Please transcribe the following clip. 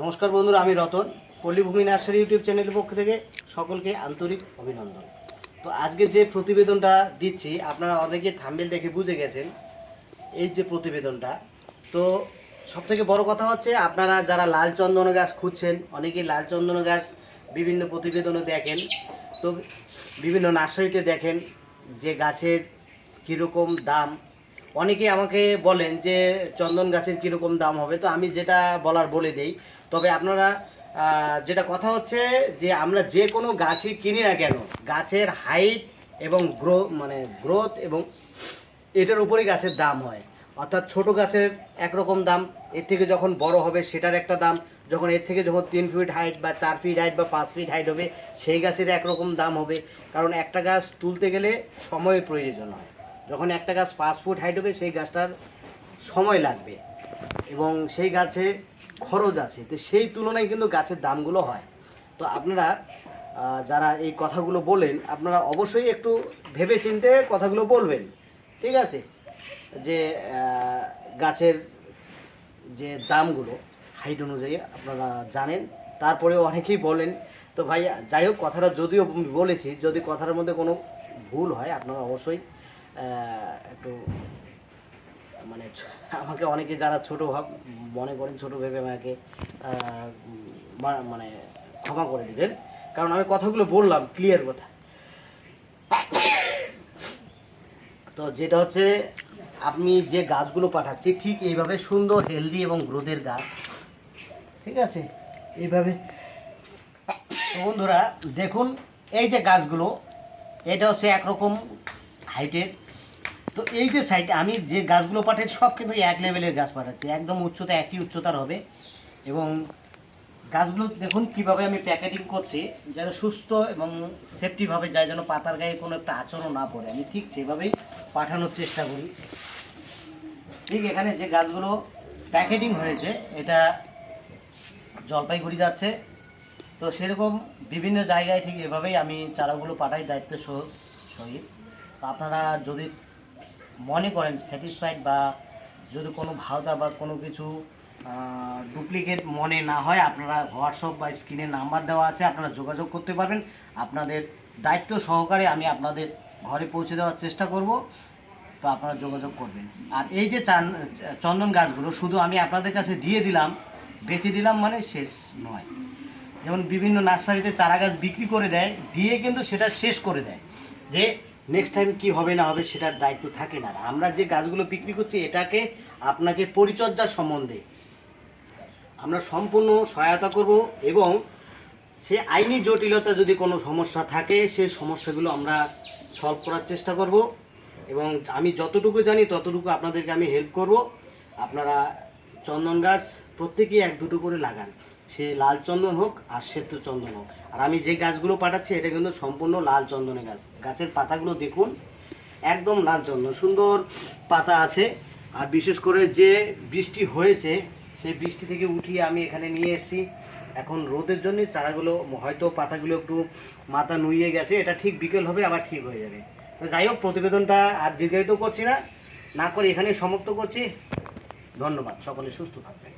নমস্কার বন্ধুরা, আমি রতন। পল্লীভূমি নার্সারি ইউটিউব চ্যানেলের পক্ষ থেকে সকলকে আন্তরিক অভিনন্দন। তো আজকে যে প্রতিবেদনটা দিচ্ছি, আপনারা অনেকে থাম্বেল দেখে বুঝে গেছেন এই যে প্রতিবেদনটা। তো সব থেকে বড় কথা হচ্ছে, আপনারা যারা লাল চন্দন গাছ খুঁজছেন, অনেকেই লাল চন্দন গাছ বিভিন্ন প্রতিবেদনে দেখেন। তো বিভিন্ন নার্সারিতে দেখেন যে গাছের কীরকম দাম অনেকে আমাকে বলেন যে চন্দন গাছের কীরকম দাম হবে, তো আমি যেটা বলার বলে দেই। তবে আপনারা যেটা কথা হচ্ছে যে আমরা যে কোনো গাছই কিনি না কেন, গাছের হাইট এবং গ্রো মানে গ্রোথ এবং এটার উপরেই গাছের দাম হয়। অর্থাৎ ছোট গাছের একরকম দাম, এর থেকে যখন বড় হবে সেটার একটা দাম, যখন এর থেকে যখন তিন ফিট হাইট বা চার ফিট হাইট বা পাঁচ ফিট হাইট হবে, সেই গাছের একরকম দাম হবে। কারণ একটা গাছ তুলতে গেলে সময় প্রয়োজন হয়। যখন একটা গাছ পাঁচ ফুট হাইট হবে, সেই গাছটার সময় লাগবে। এবং সেই গাছে খরচ আছে। তো সেই তুলনায় কিন্তু গাছের দামগুলো হয়। তো আপনারা যারা এই কথাগুলো বলেন, আপনারা অবশ্যই একটু ভেবে চিনতে কথাগুলো বলবেন। ঠিক আছে? যে গাছের যে দামগুলো হাইট অনুযায়ী আপনারা জানেন। তারপরেও অনেকেই বলেন। তো ভাই, যাই হোক, কথাটা যদিও বলেছি, যদি কথার মধ্যে কোনো ভুল হয়, আপনারা অবশ্যই একটু মানে আমাকে অনেকে যারা ছোট ভাব, মনে করেন ছোট ভেবে আমাকে মানে ক্ষমা করে দিবেন। কারণ আমি কথাগুলো বললাম ক্লিয়ার কথা। তো যেটা হচ্ছে, আপনি যে গাছগুলো পাঠাচ্ছি, ঠিক এইভাবে সুন্দর হেলদি এবং গ্রোথের গাছ। ঠিক আছে? এইভাবে। বন্ধুরা, দেখুন, এই যে গাছগুলো, এটা হচ্ছে একরকম হাইটের তো এই যে সাইড আমি যে গাছগুলো পাঠাচ্ছি, সব কিন্তু এক লেভেলের গাছ পাঠাচ্ছি। একদম উচ্চতা, একই উচ্চতার হবে। এবং গাছগুলো দেখুন কীভাবে আমি প্যাকেটিং করছি, যেন সুস্থ এবং সেফটিভাবে যায়, যেন পাতার গায়ে কোনো একটা আচরণ না পড়ে। আমি ঠিক সেভাবেই পাঠানোর চেষ্টা করি। ঠিক এখানে যে গাছগুলো প্যাকেটিং হয়েছে, এটা জলপাইগুড়ি যাচ্ছে। তো সেরকম বিভিন্ন জায়গায় ঠিক এভাবেই আমি চারাগুলো পাঠাই দায়িত্বের সহ- সহিত আপনারা যদি মনে করেন স্যাটিসফাইড বা যদি কোনো ভাওতা বা কোনো কিছু ডুপ্লিকেট মনে না হয়, আপনারা হোয়াটসঅ্যাপ বা স্ক্রিনে নাম্বার দেওয়া আছে, আপনারা যোগাযোগ করতে পারবেন। আপনাদের দায়িত্ব সহকারে আমি আপনাদের ঘরে পৌঁছে দেওয়ার চেষ্টা করব, তো আপনারা যোগাযোগ করবেন। আর এই যে চান, চন্দন গাছগুলো, শুধু আমি আপনাদের কাছে দিয়ে দিলাম, বেচে দিলাম মানে শেষ নয়। যেমন বিভিন্ন নার্সারিতে চারা গাছ বিক্রি করে দেয়, দিয়ে কিন্তু সেটা শেষ করে দেয়। যে নেক্সট টাইম কি হবে না হবে সেটার দায়িত্ব থাকে না। আমরা যে গাছগুলো বিক্রি করছি, এটাকে আপনাকে পরিচর্যা সম্বন্ধে আমরা সম্পূর্ণ সহায়তা করব এবং সে আইনি জটিলতা যদি কোনো সমস্যা থাকে সেই সমস্যাগুলো আমরা সলভ করার চেষ্টা করব এবং আমি যতটুকু জানি, ততটুকু আপনাদেরকে আমি হেল্প করব। আপনারা চন্দন গাছ প্রত্যেকেই এক দুটো করে লাগান। সে লাল চন্দন হোক আর শ্বেত চন্দন হোক। আর আমি যে গাছগুলো পাঠাচ্ছি, এটা কিন্তু সম্পূর্ণ লাল চন্দনের গাছ। গাছের পাতাগুলো দেখুন, একদম লাল চন্দন, সুন্দর পাতা আছে। আর বিশেষ করে যে বৃষ্টি হয়েছে, সেই বৃষ্টি থেকে উঠিয়ে আমি এখানে নিয়ে এসেছি। এখন রোদের জন্য চারাগুলো, হয়তো পাতাগুলো একটু মাথা নুইয়ে গেছে, এটা ঠিক বিকেল হবে, আবার ঠিক হয়ে যাবে। তো যাই হোক, প্রতিবেদনটা আর দীর্ঘায়িত করছি না। না করে এখানে সমাপ্ত করছি। ধন্যবাদ, সকলে সুস্থ থাকবেন।